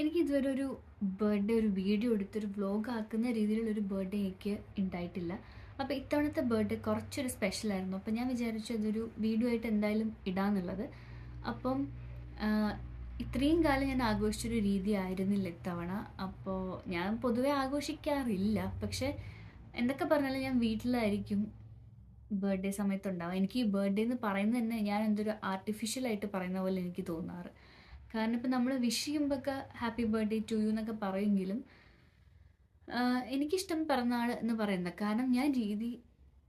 എനിക്ക് ഇതുവരെ ഒരു ബർത്ത്ഡേ ഒരു വീഡിയോ എടുത്തൊരു വ്ലോഗ് ആക്കുന്ന രീതിയിലുള്ള ഒരു ബർത്ത്ഡേ എനിക്ക് ഉണ്ടായിട്ടില്ല അപ്പോൾ ഇത്തവണത്തെ ബർത്ത്ഡേ കുറച്ചൊരു സ്പെഷ്യലായിരുന്നു അപ്പോൾ ഞാൻ വിചാരിച്ചു അതൊരു വീഡിയോ ആയിട്ട് എന്തായാലും ഇടാന്നുള്ളത്. അപ്പം ഇത്രയും കാലം ഞാൻ ആഘോഷിച്ചൊരു രീതി ആയിരുന്നില്ല ഇത്തവണ. അപ്പോൾ ഞാൻ പൊതുവെ ആഘോഷിക്കാറില്ല. പക്ഷെ എന്തൊക്കെ പറഞ്ഞാലും ഞാൻ വീട്ടിലായിരിക്കും ബർത്ത്ഡേ സമയത്തുണ്ടാവും എനിക്ക് ഈ ബർത്ത്ഡേ എന്ന് പറയുന്നത് തന്നെ ഞാൻ എന്തൊരു ആർട്ടിഫിഷ്യലായിട്ട് പറയുന്ന പോലെ എനിക്ക് തോന്നാറ്. കാരണം ഇപ്പം നമ്മൾ വിഷ് ചെയ്യുമ്പോഴൊക്കെ ഹാപ്പി ബർത്ത്ഡേ ടു യു എന്നൊക്കെ പറയുമെങ്കിലും എനിക്കിഷ്ടം പിറന്നാൾ എന്ന് പറയുന്നത്. കാരണം ഞാൻ രീതി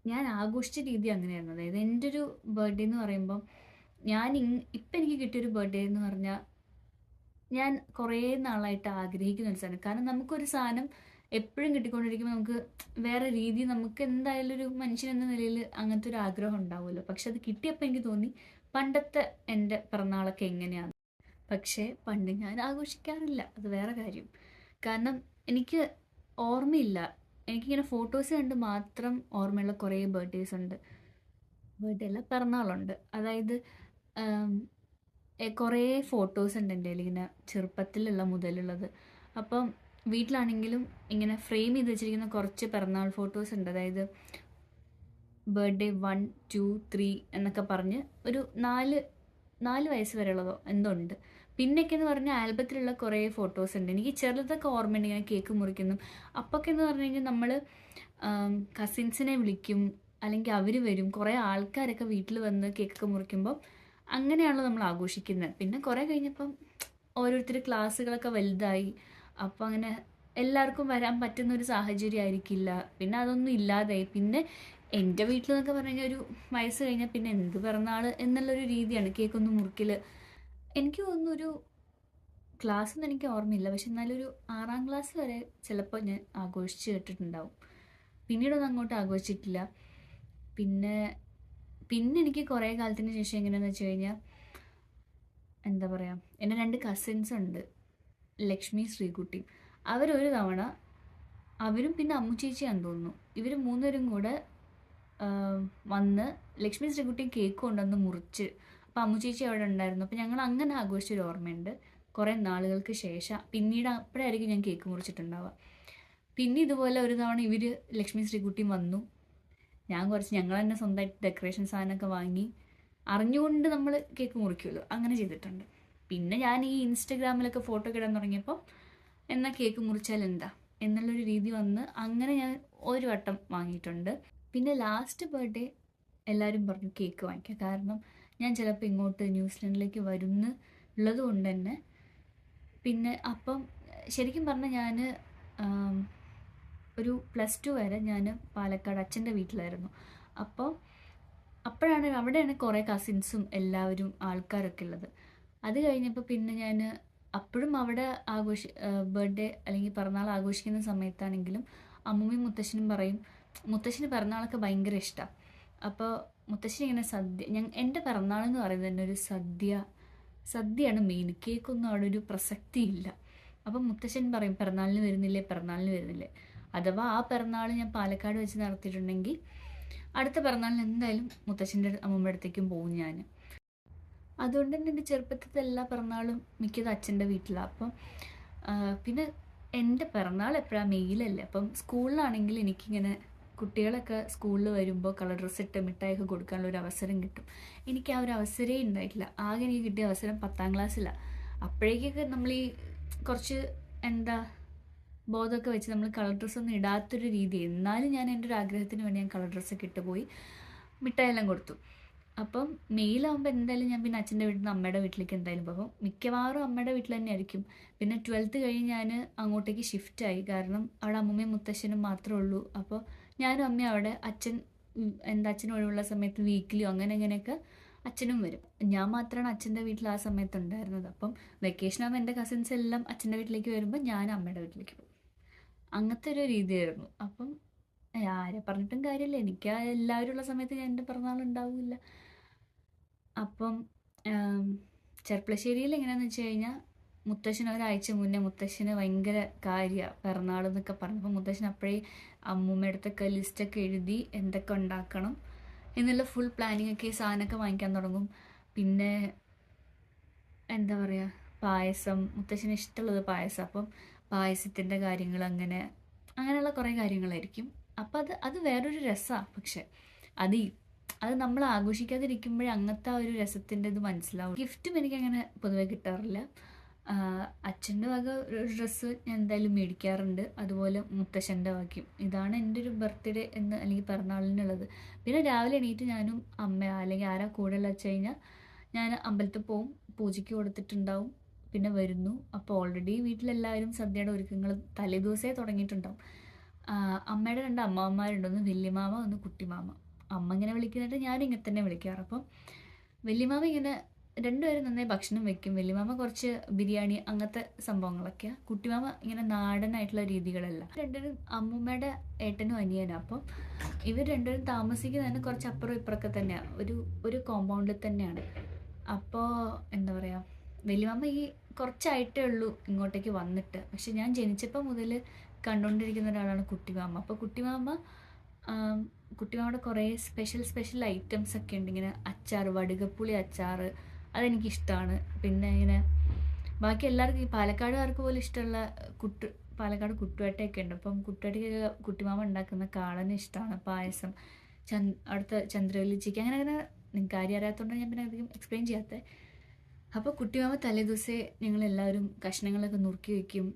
ഞാൻ ആഘോഷിച്ച രീതി അങ്ങനെയായിരുന്നു അതായത് എന്റെ ഒരു ബർത്ത്ഡേ എന്ന് പറയുമ്പം ഞാൻ ഇങ് ഇപ്പം എനിക്ക് കിട്ടിയൊരു ബർത്ത്ഡേ എന്ന് പറഞ്ഞാൽ ഞാൻ കുറേ നാളായിട്ട് ആഗ്രഹിക്കുന്ന ഒരു സാധനം. കാരണം നമുക്കൊരു സാധനം എപ്പോഴും കിട്ടിക്കൊണ്ടിരിക്കുമ്പോൾ നമുക്ക് വേറെ രീതി നമുക്ക് എന്തായാലും ഒരു മനുഷ്യൻ എന്ന നിലയിൽ അങ്ങനത്തെ ഒരു ആഗ്രഹം ഉണ്ടാവുമല്ലോ. പക്ഷെ അത് കിട്ടിയപ്പോൾ എനിക്ക് തോന്നി പണ്ടത്തെ എന്റെ പിറന്നാളൊക്കെ എങ്ങനെയാണ് പക്ഷേ പണ്ട് ഞാൻ ആഘോഷിക്കാറില്ല. അത് വേറെ കാര്യം. കാരണം എനിക്ക് ഓർമ്മയില്ല. എനിക്കിങ്ങനെ ഫോട്ടോസ് കണ്ട് മാത്രം ഓർമ്മയുള്ള കുറേ ബർത്ത്ഡേസ് ഉണ്ട്. ബർത്ത്ഡേ അല്ല പിറന്നാളുണ്ട്. അതായത് കുറേ ഫോട്ടോസ് ഉണ്ട് എന്റെ ഇങ്ങനെ ചെറുപ്പത്തിലുള്ള മുതലുള്ളത്. അപ്പം വീട്ടിലാണെങ്കിലും ഇങ്ങനെ ഫ്രെയിം ചെയ്ത് വെച്ചിരിക്കുന്ന കുറച്ച് പിറന്നാൾ ഫോട്ടോസ് ഉണ്ട്. അതായത് ബർത്ത്ഡേ വൺ ടു ത്രീ എന്നൊക്കെ പറഞ്ഞ് ഒരു നാല് നാല് വയസ്സ് വരെയുള്ളതോ എന്തോ ഉണ്ട്. പിന്നൊക്കെ എന്ന് പറഞ്ഞാൽ ആൽബത്തിലുള്ള കുറേ ഫോട്ടോസ് ഉണ്ട്. എനിക്ക് ചെറുതൊക്കെ ഓർമ്മയുണ്ട്. ഇങ്ങനെ കേക്ക് മുറിക്കുന്നു. അപ്പൊക്കെ എന്ന് പറഞ്ഞു കഴിഞ്ഞാൽ നമ്മൾ കസിൻസിനെ വിളിക്കും. അല്ലെങ്കിൽ അവർ വരും. കുറേ ആൾക്കാരൊക്കെ വീട്ടിൽ വന്ന് കേക്കൊക്കെ മുറിക്കുമ്പോൾ അങ്ങനെയാണല്ലോ നമ്മൾ ആഘോഷിക്കുന്നത്. പിന്നെ കുറേ കഴിഞ്ഞപ്പം ഓരോരുത്തർ ക്ലാസ്സുകളൊക്കെ വലുതായി. അപ്പോൾ അങ്ങനെ എല്ലാവർക്കും വരാൻ പറ്റുന്ന ഒരു സാഹചര്യം ആയിരിക്കില്ല. പിന്നെ അതൊന്നും ഇല്ലാതായി. പിന്നെ എന്റെ വീട്ടിൽ എന്നൊക്കെ പറഞ്ഞു കഴിഞ്ഞാൽ ഒരു വയസ്സ് കഴിഞ്ഞാൽ പിന്നെ എന്ത് പിറന്നാൾ എന്നുള്ളൊരു രീതിയാണ് കേക്കൊന്നും മുറിക്കൽ എനിക്ക് തോന്നുന്നു ഒരു ക്ലാസ് ഒന്നും എനിക്ക് ഓർമ്മയില്ല. പക്ഷെ എന്നാലും ഒരു ആറാം ക്ലാസ് വരെ ചിലപ്പോൾ ഞാൻ ആഘോഷിച്ച് കേട്ടിട്ടുണ്ടാവും. പിന്നീടൊന്നും അങ്ങോട്ട് ആഘോഷിച്ചിട്ടില്ല. പിന്നെ പിന്നെ എനിക്ക് കുറേ കാലത്തിന് ശേഷം എങ്ങനെയാണെന്ന് വെച്ച് കഴിഞ്ഞാൽ എന്താ പറയുക എന്റെ രണ്ട് കസിൻസ് ഉണ്ട്. ലക്ഷ്മി ശ്രീകുട്ടിയും അവരൊരു തവണ അവരും പിന്നെ അമ്മു ചേച്ചിയാന്ന് തോന്നുന്നു. ഇവർ മൂന്നുപേരും കൂടെ വന്ന് ലക്ഷ്മി ശ്രീകുട്ടി കേക്ക് കൊണ്ടുവന്ന് മുറിച്ച് അപ്പം അമ്മു ചേച്ചി അവിടെ ഉണ്ടായിരുന്നു. അപ്പം ഞങ്ങൾ അങ്ങനെ ആഘോഷിച്ചൊരു ഓർമ്മയുണ്ട്. കുറേ നാളുകൾക്ക് ശേഷം പിന്നീട് അപ്പോഴായിരിക്കും ഞാൻ കേക്ക് മുറിച്ചിട്ടുണ്ടാവുക. പിന്നെ ഇതുപോലെ ഒരു തവണ ഇവർ ലക്ഷ്മി ശ്രീകുട്ടിയും വന്നു. ഞാൻ കുറച്ച് ഞങ്ങൾ തന്നെ സ്വന്തമായിട്ട് ഡെക്കറേഷൻ സാധനമൊക്കെ വാങ്ങി. അറിഞ്ഞുകൊണ്ട് നമ്മൾ കേക്ക് മുറിക്കുമല്ലോ അങ്ങനെ ചെയ്തിട്ടുണ്ട്. പിന്നെ ഞാൻ ഈ ഇൻസ്റ്റഗ്രാമിലൊക്കെ ഫോട്ടോ ഇടാൻ തുടങ്ങിയപ്പോൾ എന്നാൽ കേക്ക് മുറിച്ചാൽ എന്താ? എന്നുള്ളൊരു രീതി വന്ന് അങ്ങനെ ഞാൻ ഒരു വട്ടം വാങ്ങിയിട്ടുണ്ട്. പിന്നെ ലാസ്റ്റ് ബർത്ത്ഡേ എല്ലാവരും പറഞ്ഞു കേക്ക് വാങ്ങിക്കുക കാരണം ഞാൻ ചിലപ്പോൾ ഇങ്ങോട്ട് ന്യൂസിലൻഡിലേക്ക് വരുന്ന ഉള്ളത് കൊണ്ട് തന്നെ. പിന്നെ അപ്പം ശരിക്കും പറഞ്ഞാൽ ഞാൻ ഒരു പ്ലസ് ടു വരെ ഞാൻ പാലക്കാട് അച്ഛന്റെ വീട്ടിലായിരുന്നു. അപ്പോൾ അപ്പോഴാണ് അവിടെയാണ് കുറേ കസിൻസും എല്ലാവരും ആൾക്കാരൊക്കെ ഉള്ളത്. അത് കഴിഞ്ഞപ്പോൾ പിന്നെ ഞാൻ അപ്പോഴും അവിടെ ആഘോഷി ബർത്ത്ഡേ അല്ലെങ്കിൽ പിറന്നാൾ ആഘോഷിക്കുന്ന സമയത്താണെങ്കിലും അമ്മൂമ്മയും മുത്തശ്ശനും പറയും മുത്തശ്ശന് പിറന്നാളൊക്കെ ഭയങ്കര ഇഷ്ടമാണ് അപ്പോൾ മുത്തശ്ശി ഇങ്ങനെ സദ്യ ഞാൻ എന്റെ പിറന്നാൾ എന്ന് പറയുന്നത് തന്നെ ഒരു സദ്യ സദ്യയാണ് മെയിൻ കേക്കൊന്നും അവിടെ ഒരു പ്രസക്തിയില്ല. അപ്പം മുത്തശ്ശൻ പറയും പിറന്നാളിന് വരുന്നില്ലേ പിറന്നാളിന് വരുന്നില്ലേ? അഥവാ ആ പിറന്നാൾ ഞാൻ പാലക്കാട് വെച്ച് നടത്തിയിട്ടുണ്ടെങ്കിൽ അടുത്ത പിറന്നാളിന് എന്തായാലും മുത്തശ്ശന്റെ അമ്മമ്മ അടുത്തേക്കും പോകും ഞാൻ. അതുകൊണ്ട് തന്നെ എന്റെ ചെറുപ്പത്തിലത്തെ എല്ലാ പിറന്നാളും മിക്കത് അച്ഛന്റെ വീട്ടിലാണ് അപ്പം പിന്നെ എന്റെ പിറന്നാൾ എപ്പോഴാണ് മെയിലല്ലേ അപ്പം സ്കൂളിലാണെങ്കിൽ എനിക്കിങ്ങനെ കുട്ടികളൊക്കെ സ്കൂളിൽ വരുമ്പോൾ കളർ ഡ്രസ്സ് ഇട്ട് മിഠായിയൊക്കെ കൊടുക്കാനുള്ള ഒരു അവസരം കിട്ടും. എനിക്ക് ആ ഒരു അവസരമേ ഉണ്ടായിട്ടില്ല. ആകെ എനിക്ക് കിട്ടിയ അവസരം പത്താം ക്ലാസ്സിലാണ് അപ്പോഴേക്കൊക്കെ നമ്മൾ ഈ കുറച്ച് എന്താ ബോധമൊക്കെ വെച്ച് നമ്മൾ കളർ ഡ്രസ്സൊന്നും ഇടാത്തൊരു രീതി. എന്നാലും ഞാൻ എന്റെ ഒരു ആഗ്രഹത്തിന് വേണ്ടി ഞാൻ കളർ ഡ്രസ്സൊക്കെ ഇട്ട് പോയി മിഠായെല്ലാം കൊടുത്തു. അപ്പം മെയിലാകുമ്പോൾ എന്തായാലും ഞാൻ പിന്നെ അച്ഛന്റെ വീട്ടിൽ നിന്ന് അമ്മയുടെ വീട്ടിലേക്ക് എന്തായാലും പോകും. മിക്കവാറും അമ്മയുടെ വീട്ടിൽ തന്നെ ആയിരിക്കും. പിന്നെ ട്വൽത്ത് കഴിഞ്ഞ് ഞാൻ അങ്ങോട്ടേക്ക് ഷിഫ്റ്റായി കാരണം അവിടെ അമ്മമ്മയും മുത്തശ്ശനും മാത്രമേ ഉള്ളൂ. അപ്പോൾ ഞാനും അമ്മയും അവിടെ അച്ഛൻ എന്താ അച്ഛൻ ഒഴിവുള്ള സമയത്ത് വീക്കിലിയോ അങ്ങനെ അങ്ങനെയൊക്കെ അച്ഛനും വരും. ഞാൻ മാത്രമാണ് അച്ഛന്റെ വീട്ടിൽ ആ സമയത്ത് ഉണ്ടായിരുന്നത്. അപ്പം വെക്കേഷൻ ആകുമ്പോൾ എന്റെ കസിൻസ് എല്ലാം അച്ഛന്റെ വീട്ടിലേക്ക് വരുമ്പോൾ ഞാൻ അമ്മയുടെ വീട്ടിലേക്ക് പോകും. അങ്ങനത്തെ ഒരു രീതിയായിരുന്നു. അപ്പം ആരെ പറഞ്ഞിട്ടും കാര്യമില്ല. എനിക്ക് ആ എല്ലാവരും ഉള്ള സമയത്ത് ഞാൻ എന്റെ പിറന്നാൾ ഉണ്ടാവില്ല. അപ്പം ചെർപ്പളശ്ശേരിയിൽ എങ്ങനെയാണെന്ന് വെച്ച് കഴിഞ്ഞാൽ മുത്തശ്ശൻ ഒരാഴ്ച മുന്നേ മുത്തശ്ശന് ഭയങ്കര കാര്യമാണ് പിറന്നാൾ എന്നൊക്കെ പറഞ്ഞപ്പോൾ മുത്തശ്ശൻ അപ്പോഴേ അമ്മൂമ്മ ലിസ്റ്റൊക്കെ എഴുതി എന്തൊക്കെ ഉണ്ടാക്കണം എന്നുള്ള ഫുൾ പ്ലാനിങ് ഒക്കെ ഈ സാധനമൊക്കെ വാങ്ങിക്കാൻ തുടങ്ങും. പിന്നെ എന്താ പറയുക പായസം. മുത്തശ്ശന് ഇഷ്ടമുള്ളത് പായസം. അപ്പം പായസത്തിന്റെ കാര്യങ്ങൾ അങ്ങനെ അങ്ങനെയുള്ള കുറേ കാര്യങ്ങളായിരിക്കും. അപ്പം അത് അത് വേറൊരു രസമാണ് പക്ഷെ. അത് അത് നമ്മൾ ആഘോഷിക്കാതിരിക്കുമ്പോഴേ അങ്ങനത്തെ ആ ഒരു രസത്തിന്റെ ഇത് മനസ്സിലാവും. ഗിഫ്റ്റും എനിക്ക് അങ്ങനെ പൊതുവെ കിട്ടാറില്ല. അച്ഛന്റെ വക ഒരു ഡ്രസ്സ് ഞാൻ എന്തായാലും മേടിക്കാറുണ്ട്. അതുപോലെ മുത്തശ്ശന്റെ വകയും. ഇതാണ് എന്റെ ഒരു ബർത്ത്ഡേ എന്ന് അല്ലെങ്കിൽ പിറന്നാളിനുള്ളത് പിന്നെ രാവിലെ എണീറ്റ് ഞാനും അമ്മ അല്ലെങ്കിൽ ആരാ കൂടെ ഉള്ള വെച്ച് കഴിഞ്ഞാൽ ഞാൻ അമ്പലത്തിൽ പോവും. പൂജയ്ക്ക് കൊടുത്തിട്ടുണ്ടാവും. പിന്നെ വരുന്നു. അപ്പോൾ ഓൾറെഡി വീട്ടിലെല്ലാവരും സദ്യയുടെ ഒരുക്കങ്ങൾ തലേദിവസമേ തുടങ്ങിയിട്ടുണ്ടാവും. അമ്മയുടെ രണ്ട് അമ്മാവന്മാരുണ്ട് ഒന്ന് വല്യമാമ ഒന്ന് കുട്ടിമാമ. അമ്മ ഇങ്ങനെ വിളിക്കുന്നിട്ട് ഞാനും ഇങ്ങനെ തന്നെ വിളിക്കാറ്. അപ്പം വല്യമാമ ഇങ്ങനെ രണ്ടുപേരും നന്നായി ഭക്ഷണം വെക്കും. വലിയമാമ കുറച്ച് ബിരിയാണി അങ്ങനത്തെ സംഭവങ്ങളൊക്കെയാണ് കുട്ടിമാമ ഇങ്ങനെ നാടനായിട്ടുള്ള രീതികളല്ല. രണ്ടുപേരും അമ്മൂമ്മയുടെ ഏട്ടനും അനിയനും. അപ്പം ഇവർ രണ്ടുപേരും താമസിക്കുന്നത് തന്നെ കുറച്ച് അപ്പുറം ഇപ്പുറമൊക്കെ തന്നെയാണ് ഒരു ഒരു കോമ്പൗണ്ടിൽ തന്നെയാണ്. അപ്പോൾ എന്താ പറയുക വലിയമാമ ഈ കുറച്ചായിട്ടേ ഉള്ളൂ ഇങ്ങോട്ടേക്ക് വന്നിട്ട്. പക്ഷെ ഞാൻ ജനിച്ചപ്പോൾ മുതൽ കണ്ടുകൊണ്ടിരിക്കുന്ന ഒരാളാണ് കുട്ടിമാമ. അപ്പോൾ കുട്ടിമാമ കുട്ടിമാമയുടെ കുറേ സ്പെഷ്യൽ സ്പെഷ്യൽ ഐറ്റംസ് ഒക്കെ ഉണ്ട്. ഇങ്ങനെ അച്ചാർ വടുകപ്പുളി അച്ചാർ അതെനിക്കിഷ്ടമാണ് പിന്നെ ഇങ്ങനെ ബാക്കി എല്ലാവർക്കും ഈ പാലക്കാടുകാർക്ക് പോലും ഇഷ്ടമുള്ള കുട്ടു പാലക്കാട് കുട്ടുവേട്ടയൊക്കെ ഉണ്ട് അപ്പം കുട്ടുവേട്ടയ്ക്ക് കുട്ടിമാമ ഉണ്ടാക്കുന്ന കാളന് ഇഷ്ടമാണ് പായസം ചന്ദ് അവിടുത്തെ ചന്ദ്രവല്ലി ചിക്കൻ അങ്ങനെ അങ്ങനെ നിങ്ങൾക്ക് കാര്യം അറിയാത്തതുകൊണ്ട് ഞാൻ പിന്നെ അധികം എക്സ്പ്ലെയിൻ ചെയ്യാത്തത് അപ്പോൾ കുട്ടിമാമ തലേദിവസേ ഞങ്ങൾ എല്ലാവരും കഷ്ണങ്ങളൊക്കെ നുറുക്കി വയ്ക്കും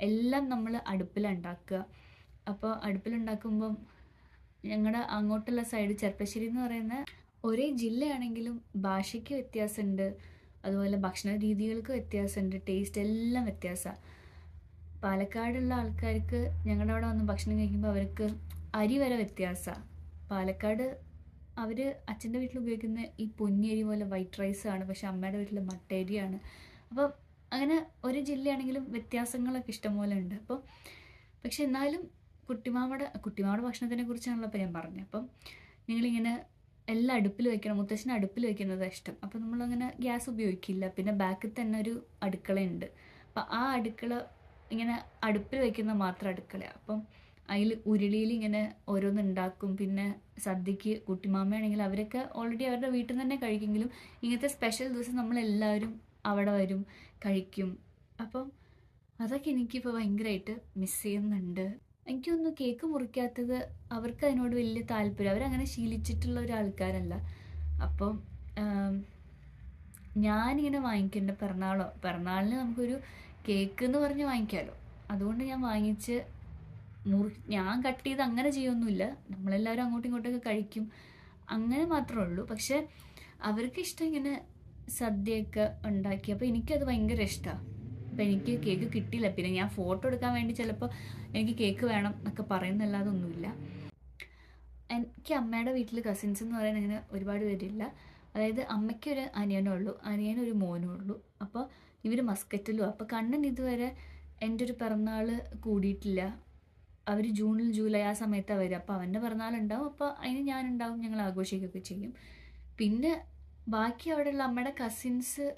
എല്ലാം നമ്മൾ അടുപ്പിലുണ്ടാക്കുക. അപ്പോൾ അടുപ്പിലുണ്ടാക്കുമ്പം ഞങ്ങളുടെ അങ്ങോട്ടുള്ള സൈഡ് ചെർപ്പശ്ശേരി എന്ന് പറയുന്ന ഒരേ ജില്ലയാണെങ്കിലും ഭാഷയ്ക്ക് വ്യത്യാസമുണ്ട്. അതുപോലെ ഭക്ഷണ രീതികൾക്ക് വ്യത്യാസമുണ്ട്. ടേസ്റ്റ് എല്ലാം വ്യത്യാസമാണ് പാലക്കാടുള്ള ആൾക്കാർക്ക് ഞങ്ങളുടെ അവിടെ വന്ന് ഭക്ഷണം കഴിക്കുമ്പോൾ അവർക്ക് അരി വരെ വ്യത്യാസമാണ് പാലക്കാട് അവർ അച്ഛന്റെ വീട്ടിൽ ഉപയോഗിക്കുന്ന ഈ പൊന്നിയരി പോലെ വൈറ്റ് റൈസ് ആണ്. പക്ഷെ അമ്മയുടെ വീട്ടിൽ മട്ടരിയാണ് അപ്പം അങ്ങനെ ഒരു ജില്ലയാണെങ്കിലും വ്യത്യാസങ്ങളൊക്കെ ഇഷ്ടംപോലെ ഉണ്ട്. അപ്പോൾ പക്ഷെ എന്നാലും കുട്ടിമാമയുടെ കുട്ടിമാമയുടെ ഭക്ഷണത്തിനെ കുറിച്ചാണല്ലോ ഇപ്പം ഞാൻ പറഞ്ഞത്. അപ്പം നിങ്ങളിങ്ങനെ എല്ലാം അടുപ്പിൽ വെക്കണം മുത്തശ്ശന് അടുപ്പിൽ വെക്കുന്നത് ഇഷ്ടം. അപ്പം നമ്മളങ്ങനെ ഗ്യാസ് ഉപയോഗിക്കില്ല. പിന്നെ ബാക്കിൽ തന്നെ ഒരു അടുക്കളയുണ്ട്. അപ്പം ആ അടുക്കള ഇങ്ങനെ അടുപ്പിൽ വെക്കുന്ന മാത്രം അടുക്കള അപ്പം അതിൽ ഉരുളിയിൽ ഇങ്ങനെ ഓരോന്ന് ഉണ്ടാക്കും. പിന്നെ സദ്യക്ക് കുട്ടിമാമയാണെങ്കിൽ അവരൊക്കെ ഓൾറെഡി അവരുടെ വീട്ടിൽ നിന്ന് തന്നെ കഴിക്കുമെങ്കിലും ഇങ്ങനത്തെ സ്പെഷ്യൽ ദിവസം നമ്മളെല്ലാവരും അവിടെ വരും കഴിക്കും. അപ്പം അതൊക്കെ എനിക്കിപ്പോൾ ഭയങ്കരമായിട്ട് മിസ് ചെയ്യുന്നുണ്ട്. എനിക്കൊന്ന് കേക്ക് മുറിക്കാത്തത് അവർക്ക് അതിനോട് വലിയ താല്പര്യം. അവരങ്ങനെ ശീലിച്ചിട്ടുള്ള ഒരു ആൾക്കാരല്ല. അപ്പം ഞാനിങ്ങനെ വാങ്ങിക്കേണ്ട പിറന്നാളോ പിറന്നാളിന് നമുക്കൊരു കേക്ക് എന്ന് പറഞ്ഞ് വാങ്ങിക്കാമല്ലോ അതുകൊണ്ട് ഞാൻ വാങ്ങിച്ച് മുറി ഞാൻ കട്ട് ചെയ്ത് അങ്ങനെ ചെയ്യൊന്നുമില്ല. നമ്മളെല്ലാവരും അങ്ങോട്ടും ഇങ്ങോട്ടൊക്കെ കഴിക്കും. അങ്ങനെ മാത്രമേ ഉള്ളൂ. പക്ഷെ അവർക്ക് ഇഷ്ടം ഇങ്ങനെ സദ്യയൊക്കെ ഉണ്ടാക്കി. അപ്പോൾ എനിക്കത് ഭയങ്കര ഇഷ്ടമാണ് അപ്പോൾ എനിക്ക് കേക്ക് കിട്ടിയില്ല. പിന്നെ ഞാൻ ഫോട്ടോ എടുക്കാൻ വേണ്ടി ചിലപ്പോൾ എനിക്ക് കേക്ക് വേണം എന്നൊക്കെ പറയുന്നല്ലാതെ ഒന്നുമില്ല. എനിക്ക് അമ്മയുടെ വീട്ടിൽ കസിൻസ് എന്ന് പറയാൻ അങ്ങനെ ഒരുപാട് പേരില്ല. അതായത് അമ്മയ്ക്ക് ഒരു അനിയനേ ഉള്ളൂ. അനിയനൊരു മോനും ഉള്ളൂ. അപ്പോൾ ഇവർ മസ്കറ്റിലും അപ്പോൾ കണ്ണൻ ഇതുവരെ എന്റെ ഒരു പിറന്നാൾ കൂടിയിട്ടില്ല. അവർ ജൂണിൽ ജൂലൈ ആ സമയത്താണ് വരിക. അപ്പോൾ അവന്റെ പിറന്നാൾ പിറന്നാളുണ്ടാവും അപ്പോൾ അതിന് ഞാനുണ്ടാവും. ഞങ്ങൾ ആഘോഷിക്കുകയൊക്കെ ചെയ്യും. പിന്നെ ബാക്കി അവിടെയുള്ള അമ്മയുടെ കസിൻസ്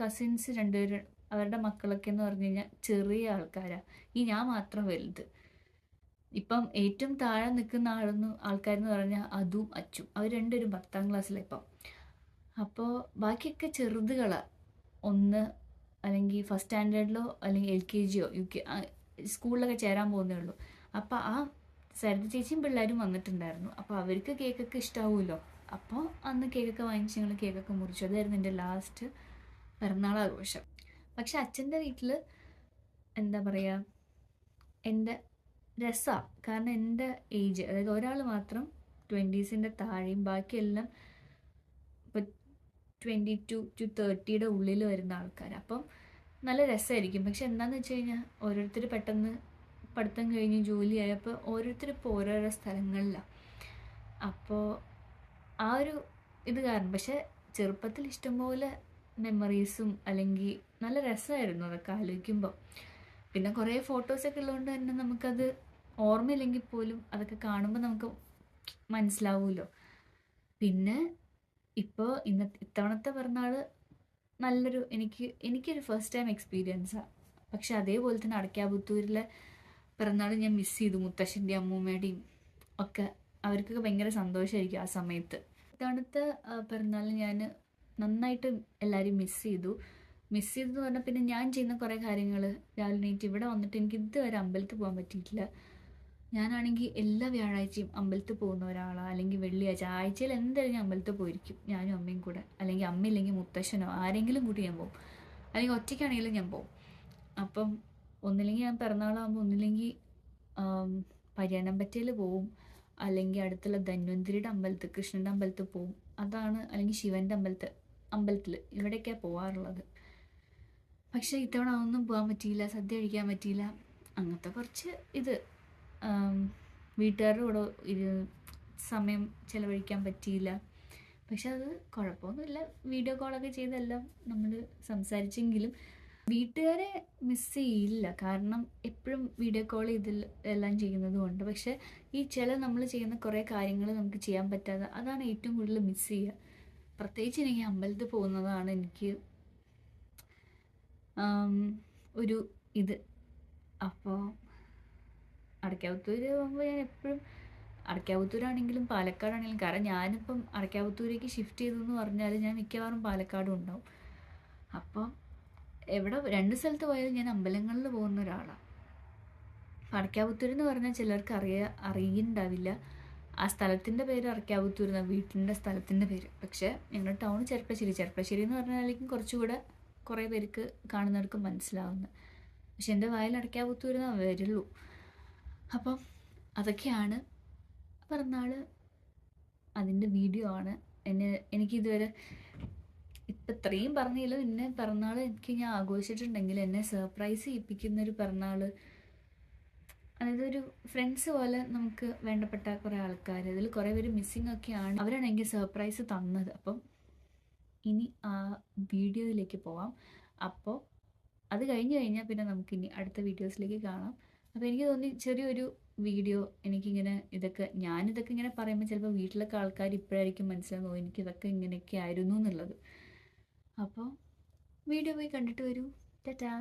കസിൻസ് രണ്ടുപേരും അവരുടെ മക്കളൊക്കെ എന്ന് പറഞ്ഞു കഴിഞ്ഞാൽ ചെറിയ ആൾക്കാരാണ് ഈ ഞാൻ മാത്രം വലുത്. ഇപ്പം ഏറ്റവും താഴെ നിൽക്കുന്ന ആളെന്ന് ആൾക്കാരെന്ന് പറഞ്ഞാൽ അതും അച്ചും. അവർ രണ്ടുപേരും പത്താം ക്ലാസ്സിലാണ് ഇപ്പം. അപ്പോൾ ബാക്കിയൊക്കെ ചെറുതുകളാണ് ഒന്ന് അല്ലെങ്കിൽ ഫസ്റ്റ് സ്റ്റാൻഡേർഡിലോ അല്ലെങ്കിൽ എൽ കെ ജിയോ യു കെ സ്കൂളിലൊക്കെ ചേരാൻ പോകുന്നേ ഉള്ളൂ. അപ്പോൾ ആ സരിത ചേച്ചിയും പിള്ളേരും വന്നിട്ടുണ്ടായിരുന്നു. അപ്പോൾ അവർക്ക് കേക്കൊക്കെ ഇഷ്ടാവുമല്ലോ അപ്പോൾ അന്ന് കേക്കൊക്കെ വാങ്ങിച്ച് ഞങ്ങൾ കേക്കൊക്കെ മുറിച്ചു. അതായിരുന്നു എന്റെ ലാസ്റ്റ് പിറന്നാൾ ആഘോഷം പക്ഷെ അച്ഛന്റെ വീട്ടിൽ എന്താ പറയുക എന്റെ രസമാണ് കാരണം എന്റെ ഏജ് അതായത് ഒരാൾ മാത്രം ട്വന്റീസിന്റെ താഴെയും ബാക്കിയെല്ലാം ഇപ്പോൾ ട്വന്റി ടു ടു തേർട്ടിയുടെ ഉള്ളിൽ വരുന്ന ആൾക്കാർ അപ്പം നല്ല രസമായിരിക്കും പക്ഷെ എന്താണെന്ന് വെച്ച് കഴിഞ്ഞാൽ ഓരോരുത്തർ പെട്ടെന്ന് പഠിത്തം കഴിഞ്ഞ് ജോലി ആയപ്പോൾ ഓരോരുത്തർ ഇപ്പോൾ ഓരോരോ സ്ഥലങ്ങളിലാണ് അപ്പോൾ ആ ഒരു ഇത് കാരണം. പക്ഷെ ചെറുപ്പത്തിൽ ഇഷ്ടംപോലെ മെമ്മറീസും അല്ലെങ്കിൽ നല്ല രസമായിരുന്നു അതൊക്കെ ആലോചിക്കുമ്പോൾ പിന്നെ കുറേ ഫോട്ടോസൊക്കെ ഉള്ളതുകൊണ്ട് തന്നെ നമുക്കത് ഓർമ്മയില്ലെങ്കിൽ പോലും അതൊക്കെ കാണുമ്പോൾ നമുക്ക് മനസ്സിലാവുമല്ലോ. പിന്നെ ഇപ്പോൾ ഇന്ന ഇത്തവണത്തെ പിറന്നാൾ നല്ലൊരു എനിക്ക് എനിക്കൊരു ഫസ്റ്റ് ടൈം എക്സ്പീരിയൻസാണ് പക്ഷെ അതേപോലെ തന്നെ അടയ്ക്കാപുത്തൂരിലെ പിറന്നാൾ ഞാൻ മിസ് ചെയ്തു മുത്തശ്ശന്റെയും അമ്മൂമ്മയുടെയും ഒക്കെ. അവർക്കൊക്കെ ഭയങ്കര സന്തോഷമായിരിക്കും ആ സമയത്ത്. ഇത്തവണത്തെ പിറന്നാൾ ഞാൻ നന്നായിട്ട് എല്ലാവരെയും മിസ് ചെയ്തു. മിസ് ചെയ്തെന്ന് പറഞ്ഞാൽ പിന്നെ ഞാൻ ചെയ്യുന്ന കുറേ കാര്യങ്ങൾ രാവിലെ എനിക്ക് ഇവിടെ വന്നിട്ട് എനിക്ക് ഇതുവരെ അമ്പലത്തിൽ പോകാൻ പറ്റിയിട്ടില്ല. ഞാനാണെങ്കിൽ എല്ലാ വ്യാഴാഴ്ചയും അമ്പലത്തിൽ പോകുന്ന ഒരാളാണ് അല്ലെങ്കിൽ വെള്ളിയാഴ്ച ആഴ്ചയിൽ എന്തായാലും ഞാൻ അമ്പലത്തിൽ പോയിരിക്കും. ഞാനും അമ്മയും കൂടെ. അല്ലെങ്കിൽ അമ്മ ഇല്ലെങ്കിൽ മുത്തശ്ശനോ ആരെങ്കിലും കൂടി ഞാൻ പോകും അല്ലെങ്കിൽ ഒറ്റയ്ക്കാണെങ്കിലും ഞാൻ പോകും അപ്പം ഒന്നില്ലെങ്കിൽ ഞാൻ പിറന്നാളാകുമ്പോൾ ഒന്നില്ലെങ്കിൽ പരിയാനമ്പറ്റയിൽ പോവും. അല്ലെങ്കിൽ അടുത്തുള്ള ധന്വന്തിരിയുടെ അമ്പലത്തിൽ കൃഷ്ണന്റെ അമ്പലത്തിൽ പോവും. അതാണ് അല്ലെങ്കിൽ ശിവന്റെ അമ്പലത്തിൽ അമ്പലത്തിൽ ഇവിടെയൊക്കെയാണ് പോവാറുള്ളത്. പക്ഷേ ഇത്തവണ ഒന്നും പോകാൻ പറ്റിയില്ല സദ്യ കഴിക്കാൻ പറ്റിയില്ല. അങ്ങനത്തെ കുറച്ച് ഇത്. വീട്ടുകാരുടെ കൂടെ ഇത് സമയം ചിലവഴിക്കാൻ പറ്റിയില്ല. പക്ഷെ അത് കുഴപ്പമൊന്നുമില്ല. വീഡിയോ കോളൊക്കെ ചെയ്തെല്ലാം നമ്മൾ സംസാരിച്ചെങ്കിലും വീട്ടുകാരെ മിസ് ചെയ്യില്ല. കാരണം എപ്പോഴും വീഡിയോ കോൾ ഇതിൽ എല്ലാം ചെയ്യുന്നത് കൊണ്ട്. പക്ഷെ ഈ ചില നമ്മൾ ചെയ്യുന്ന കുറേ കാര്യങ്ങൾ നമുക്ക് ചെയ്യാൻ പറ്റാതെ അതാണ് ഏറ്റവും കൂടുതൽ മിസ് ചെയ്യുക. പ്രത്യേകിച്ച് എനിക്ക് അമ്പലത്തിൽ പോകുന്നതാണ് എനിക്ക് ഒരു ഇത്. അപ്പോൾ അടയ്ക്കാവുത്തൂർ പോകുമ്പോൾ ഞാൻ എപ്പോഴും അടയ്ക്കാവുത്തൂരാണെങ്കിലും പാലക്കാടാണെങ്കിലും കാരണം ഞാനിപ്പം അടയ്ക്കാവുത്തൂരേക്ക് ഷിഫ്റ്റ് ചെയ്തു എന്ന് പറഞ്ഞാൽ ഞാൻ മിക്കവാറും പാലക്കാടും ഉണ്ടാവും. അപ്പം എവിടെ രണ്ട് സ്ഥലത്ത് പോയാലും ഞാൻ അമ്പലങ്ങളിൽ പോകുന്ന ഒരാളാണ് അടയ്ക്കാവുത്തൂർ എന്ന് പറഞ്ഞാൽ ചിലർക്ക് അറിയ അറിയുന്നുണ്ടാവില്ല ആ സ്ഥലത്തിന്റെ പേര് അടയ്ക്കാവുത്തൂർ എന്ന വീട്ടിന്റെ സ്ഥലത്തിന്റെ പേര്. പക്ഷേ ഞങ്ങളുടെ ടൗൺ ചെർപ്പശ്ശേരി ചെർപ്പശ്ശേരി എന്ന് പറഞ്ഞാലേക്കും കുറച്ചുകൂടെ കുറേ പേർക്ക് കാണുന്നവർക്ക് മനസ്സിലാവുന്നു. പക്ഷെ എന്റെ വായിൽ പൊത്തു വരുന്ന വരുള്ളൂ അപ്പം അതൊക്കെയാണ് പിറന്നാൾ അതിന്റെ വീഡിയോ ആണ്. എന്നെ എനിക്കിതുവരെ ഇപ്പം ഇത്രയും പറഞ്ഞില്ല. എന്നെ പിറന്നാൾ എനിക്ക് ഞാൻ ആഘോഷിച്ചിട്ടുണ്ടെങ്കിൽ എന്നെ സർപ്രൈസ് ചെയ്യിപ്പിക്കുന്നൊരു പിറന്നാൾ അതായത് ഒരു ഫ്രണ്ട്സ് പോലെ നമുക്ക് വേണ്ടപ്പെട്ട കുറേ ആൾക്കാർ അതിൽ കുറേ പേര് മിസ്സിങ് ഒക്കെയാണ് അവരാണ് എനിക്ക് സർപ്രൈസ് തന്നത്. അപ്പം ഇനി ആ വീഡിയോയിലേക്ക് പോവാം. അപ്പോൾ അത് കഴിഞ്ഞ് കഴിഞ്ഞാൽ പിന്നെ നമുക്കിനി അടുത്ത വീഡിയോസിലേക്ക് കാണാം. അപ്പോൾ എനിക്ക് തോന്നി ചെറിയൊരു വീഡിയോ എനിക്കിങ്ങനെ ഇതൊക്കെ ഞാനിതൊക്കെ ഇങ്ങനെ പറയുമ്പോൾ ചിലപ്പോൾ വീട്ടിലൊക്കെ ആൾക്കാർ ഇപ്പോഴായിരിക്കും മനസ്സിലാകുമോ എനിക്കിതൊക്കെ ഇങ്ങനെയൊക്കെ ആയിരുന്നു എന്നുള്ളത്. അപ്പോൾ വീഡിയോ പോയി കണ്ടിട്ട് വരൂ. ടാറ്റാ.